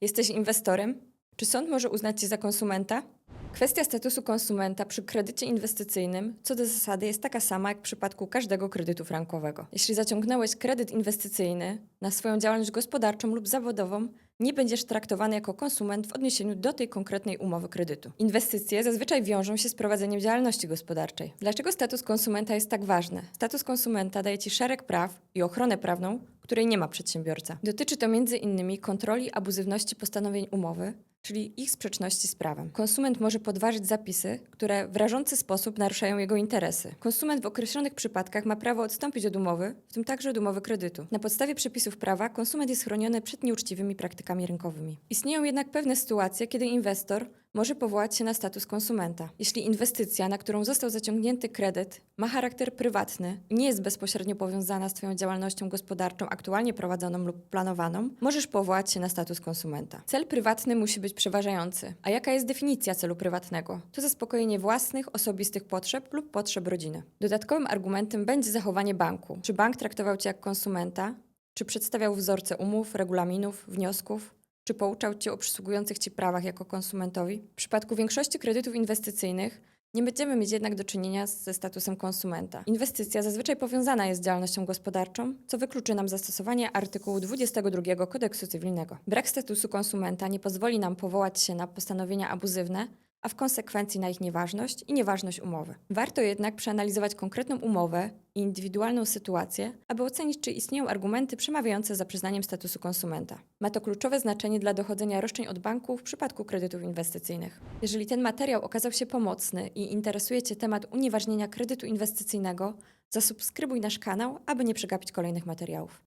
Jesteś inwestorem? Czy sąd może uznać cię za konsumenta? Kwestia statusu konsumenta przy kredycie inwestycyjnym co do zasady jest taka sama jak w przypadku każdego kredytu frankowego. Jeśli zaciągnąłeś kredyt inwestycyjny na swoją działalność gospodarczą lub zawodową, nie będziesz traktowany jako konsument w odniesieniu do tej konkretnej umowy kredytu. Inwestycje zazwyczaj wiążą się z prowadzeniem działalności gospodarczej. Dlaczego status konsumenta jest tak ważny? Status konsumenta daje ci szereg praw i ochronę prawną, której nie ma przedsiębiorca. Dotyczy to m.in. kontroli abuzywności postanowień umowy, czyli ich sprzeczności z prawem. Konsument może podważyć zapisy, które w rażący sposób naruszają jego interesy. Konsument w określonych przypadkach ma prawo odstąpić od umowy, w tym także od umowy kredytu. Na podstawie przepisów prawa konsument jest chroniony przed nieuczciwymi praktykami rynkowymi. Istnieją jednak pewne sytuacje, kiedy inwestor może powołać się na status konsumenta. Jeśli inwestycja, na którą został zaciągnięty kredyt, ma charakter prywatny nie jest bezpośrednio powiązana z Twoją działalnością gospodarczą aktualnie prowadzoną lub planowaną, możesz powołać się na status konsumenta. Cel prywatny musi być przeważający. A jaka jest definicja celu prywatnego? To zaspokojenie własnych, osobistych potrzeb lub potrzeb rodziny. Dodatkowym argumentem będzie zachowanie banku. Czy bank traktował Cię jak konsumenta? Czy przedstawiał wzorce umów, regulaminów, wniosków? Czy pouczał Cię o przysługujących Ci prawach jako konsumentowi? W przypadku większości kredytów inwestycyjnych nie będziemy mieć jednak do czynienia ze statusem konsumenta. Inwestycja zazwyczaj powiązana jest z działalnością gospodarczą, co wykluczy nam zastosowanie artykułu 22 kodeksu cywilnego. Brak statusu konsumenta nie pozwoli nam powołać się na postanowienia abuzywne, a w konsekwencji na ich nieważność i nieważność umowy. Warto jednak przeanalizować konkretną umowę i indywidualną sytuację, aby ocenić, czy istnieją argumenty przemawiające za przyznaniem statusu konsumenta. Ma to kluczowe znaczenie dla dochodzenia roszczeń od banków w przypadku kredytów inwestycyjnych. Jeżeli ten materiał okazał się pomocny i interesuje Cię temat unieważnienia kredytu inwestycyjnego, zasubskrybuj nasz kanał, aby nie przegapić kolejnych materiałów.